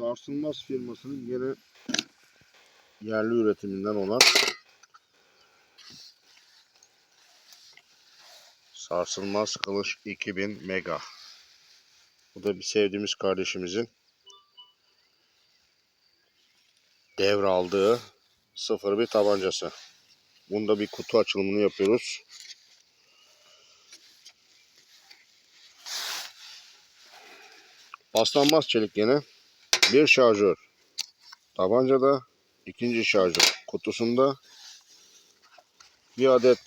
Sarsılmaz firmasının yine yerli üretiminden olan Sarsılmaz Kılıç 2000 Mega. Bu da bir sevdiğimiz kardeşimizin devraldığı 01 tabancası. Bunda bir kutu açılımını yapıyoruz. Paslanmaz çelik yine. Bir şarjör. Tabancada ikinci şarjör. Kutusunda bir adet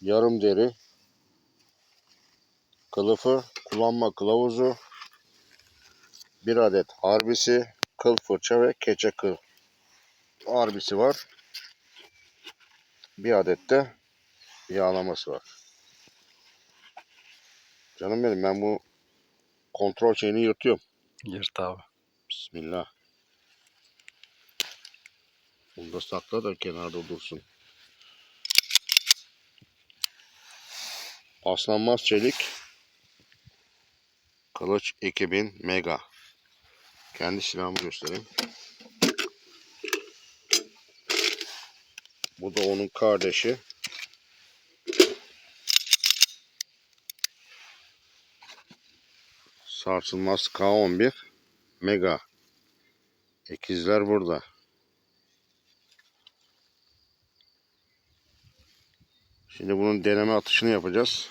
yarım deri kılıfı, kullanma kılavuzu, bir adet harbisi, kıl fırça ve keçe kıl harbisi var. Bir adet de yağlaması var. Canım benim ben bu kontrol şeyini yırtıyorum. Yırt abi. Bismillah. Bunu da sakla da kenarda dursun. Paslanmaz çelik. Kılıç 2000 Mega. Kendi silahımı göstereyim. Bu da onun kardeşi. Sarsılmaz K11 Mega. İkizler burada. Şimdi bunun deneme atışını yapacağız.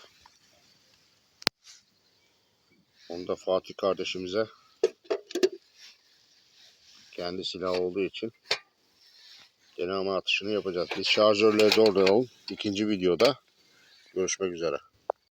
Onu da Fatih kardeşimize kendi silah olduğu için deneme atışını yapacağız. Biz şarjörleri de orada alalım. İkinci videoda görüşmek üzere.